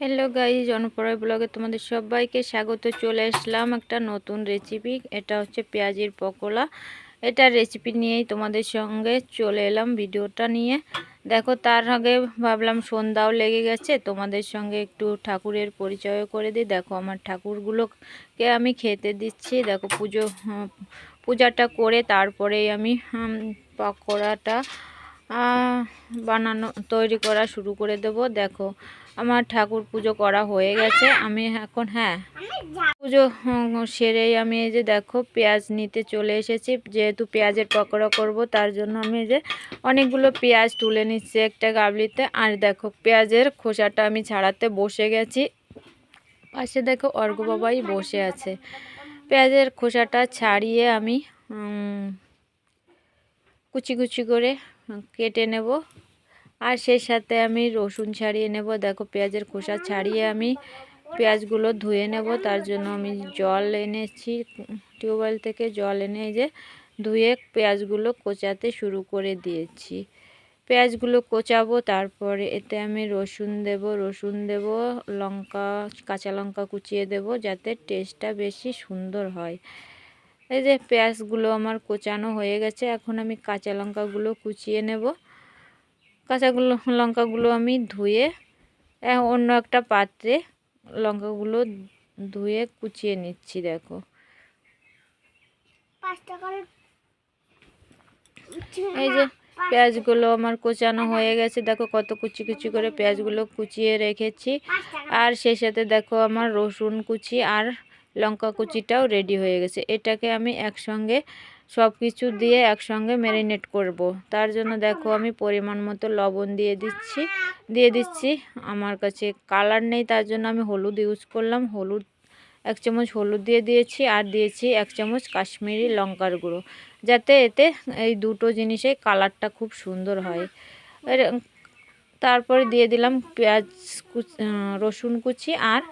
Hello guy জনপড়ায় ব্লগে তোমাদের সবাইকে স্বাগত। চলে আসলাম একটা নতুন রেসিপি এটা হচ্ছে পেঁয়াজির পকোড়া। এটা রেসিপি নিয়েই তোমাদের সঙ্গে চলে এলাম ভিডিওটা নিয়ে। দেখো, তার আগে ভাবলাম সন্ধ্যাও লেগে গেছে, তোমাদের সঙ্গে একটু ঠাকুরের পরিচয় করে দিই। দেখো, আমার ঠাকুরগুলোকে আমি খেতে দিচ্ছি। দেখো, পুজো পূজাটা করে তারপরেই আমি পকোড়াটা বানানো, তৈরি করা শুরু করে দেব। দেখো আমার ঠাকুর পুজো করা হয়ে গেছে। আমি এখন হ্যাঁ। পুজো সেরেই আমি এই যে দেখো পেঁয়াজ নিতে চলে এসেছি। যেহেতু পেঁয়াজের পকোড়া করব, তার জন্য আমি যে অনেকগুলো পেঁয়াজ তুলে নিচ্ছি একটা গাবলিতে। আর দেখো পেঁয়াজের খোসাটা আমি ছাড়াতে বসে গেছি। পাশে দেখো অর্ঘ বাবাই বসে আছে। পেঁয়াজের খোসাটা ছাড়িয়ে আমি কুচি কুচি করে কেটে নেব। আর সেই সাথে আমি রসুন ছাড়িয়ে নেব। দেখো পেঁয়াজের খোসা ছাড়িয়ে আমি পেঁয়াজগুলো ধুয়ে নেব। তার জন্য আমি জল এনেছি, টিউবওয়েল থেকে জল এনে যে ধুয়ে পেঁয়াজগুলো কোচাতে শুরু করে দিয়েছি। পেঁয়াজগুলো কোচাবো, তারপরে এতে আমি রসুন দেব রসুন দেব, লঙ্কা, কাঁচা লঙ্কা কুচিয়ে দেব যাতে টেস্টটা বেশি সুন্দর হয়। এই যে পেঁয়াজগুলো আমার কোচানো হয়ে গেছে, এখন আমি কাঁচা লঙ্কাগুলো কুচিয়ে নেব। কাঁচাগুলো লঙ্কাগুলো আমি ধুয়ে অন্য একটা পাত্রে লঙ্কাগুলো ধুয়ে কুচিয়ে নিচ্ছি দেখো। এই যে পেঁয়াজগুলো আমার কোচানো হয়ে গেছে দেখো কত কুচি কুচি করে পেঁয়াজগুলো কুচিয়ে রেখেছি। আর সেই সাথে দেখো আমার রসুন কুচি আর লঙ্কা কুচিটাও রেডি হয়ে গেছে। এটাকে আমি একসঙ্গে সব কিছু দিয়ে একসঙ্গে ম্যারিনেট করব। তার জন্য দেখো আমি পরিমাণ মতো লবণ দিয়ে দিচ্ছি দিয়ে দিচ্ছি। আমার কাছে কালার নেই, তার জন্য আমি হলুদ ইউজ করলাম। হলুদ, এক চামচ হলুদ দিয়ে দিয়েছি আর দিয়েছি এক চামচ কাশ্মীরি লঙ্কার গুঁড়ো। যাতে এতে এই দুটো জিনিসে কালারটা খুব সুন্দর হয়। তারপরে দিয়ে দিলাম পেঁয়াজ রসুন কুচি আর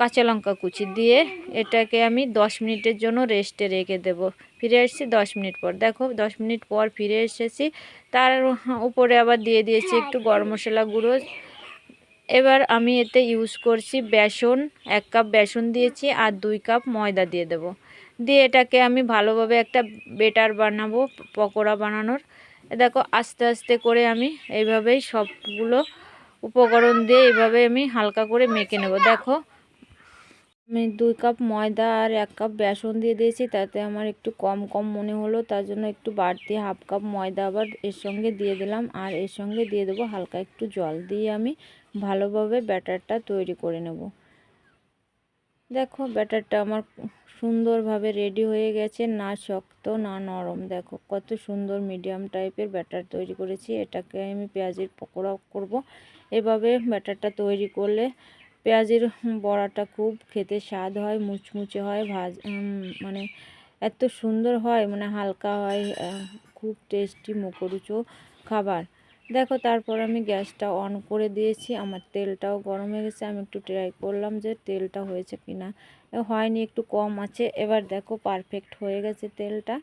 কাঁচা লঙ্কা কুচি দিয়ে এটাকে আমি দশ মিনিটের জন্য রেস্টে রেখে দেব। ফিরে এসেছি দশ মিনিট পর। দেখো, দশ মিনিট পর ফিরে এসেছি। তার উপরে আবার দিয়ে দিয়েছি একটু গরম মশলা গুঁড়ো। এবার আমি এতে ইউজ করছি বেসন, এক কাপ বেসন দিয়েছি আর দুই কাপ ময়দা দিয়ে দেব। দিয়ে এটাকে আমি ভালোভাবে একটা বেটার বানাবো, পকোড়া বানানোর। দেখো, আস্তে আস্তে করে আমি এইভাবেই সবগুলো উপকরণ দিয়ে এইভাবে আমি হালকা করে মেখে নেব। দেখো আমি দুই কাপ ময়দা আর এক কাপ বেসন দিয়ে দিয়েছি, তাতে আমার একটু কম কম মনে হলো, তার জন্য একটু বাড়তি হাফ কাপ ময়দা আবার এর সঙ্গে দিয়ে দিলাম। আর এর সঙ্গে দিয়ে দেবো হালকা একটু জল দিয়ে আমি ভালোভাবে ব্যাটারটা তৈরি করে নেব। দেখো ব্যাটারটা আমার সুন্দরভাবে রেডি হয়ে গেছে, না শক্ত, না নরম। দেখো কত সুন্দর মিডিয়াম টাইপের ব্যাটার তৈরি করেছি। এটাকে আমি পেঁয়াজের পকোড়া করব। এভাবে ব্যাটারটা তৈরি করলে পেঁয়াজের বড়াটা খুব খেতে স্বাদ হয়, মুচমুচে হয়, ভাজ মানে এত সুন্দর হয় মানে হালকা হয় খুব টেস্টি মুখরুচো খাবার। দেখো, তারপর আমি গ্যাসটা অন করে দিয়েছি, আমার তেলটাও গরম হয়ে গেছে, আমি একটু ট্রাই করলাম যে তেলটা হয়েছে কি না হয়নি, একটু কম আছে, এবার দেখো পারফেক্ট হয়ে গেছে তেলটা।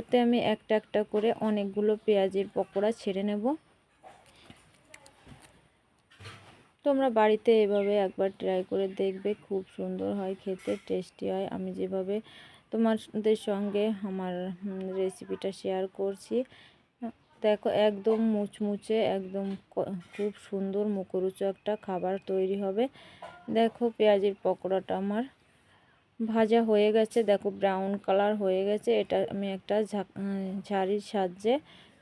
এতে আমি একটা একটা করে অনেকগুলো পেঁয়াজের পকোড়া ছেড়ে নেব। তোমরা বাড়িতে এভাবে একবার ট্রাই করে দেখবে, খুব সুন্দর হয়, খেতে টেস্টি হয়। আমি যেভাবে তোমাদের সঙ্গে আমার রেসিপিটা শেয়ার করছি, দেখো একদম মুচমুচে, একদম খুব সুন্দর মুখরুচো একটা খাবার তৈরি হবে। দেখো পেঁয়াজের পকোড়াটা আমার ভাজা হয়ে গেছে, দেখো ব্রাউন কালার হয়ে গেছে। এটা আমি একটা ঝাড়ির সাহায্যে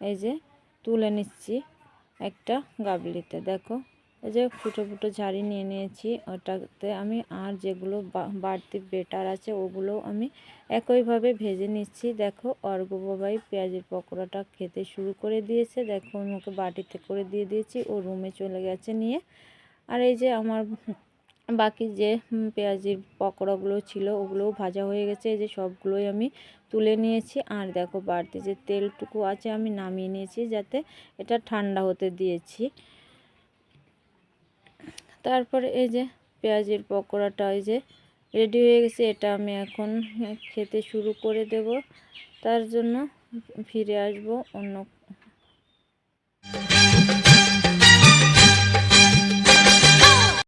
এই যে তুলে নিচ্ছি একটা গাবলিতে, দেখো। এই যে ফুটো ফুটো ঝাড়ি নিয়ে নিয়েছি, ওটাতে আমি আর যেগুলো বাড়তি বেটার আছে ওগুলো আমি একইভাবে ভেজে নিচ্ছি। দেখো অর্ঘ বাবাই পেঁয়াজের পকোড়াটা খেতে শুরু করে দিয়েছে। দেখো ওকে বাটিতে করে দিয়ে দিয়েছি, ও রুমে চলে গেছে নিয়ে। আর এই যে আমার বাকি যে পেঁয়াজের পকোড়াগুলো ছিল, ওগুলোও ভাজা হয়ে গেছে। এই যে সবগুলোই আমি তুলে নিয়েছি। আর দেখো, বাড়তি যে তেলটুকু আছে, আমি নামিয়ে নিয়েছি যাতে এটা ঠান্ডা হতে দিয়েছি। তারপরে এই যে পেঁয়াজের পকোড়াটা এই যে রেডি হয়ে গেছে, এটা আমি এখন খেতে শুরু করে দেব। তার জন্য ফিরে আসব অন্য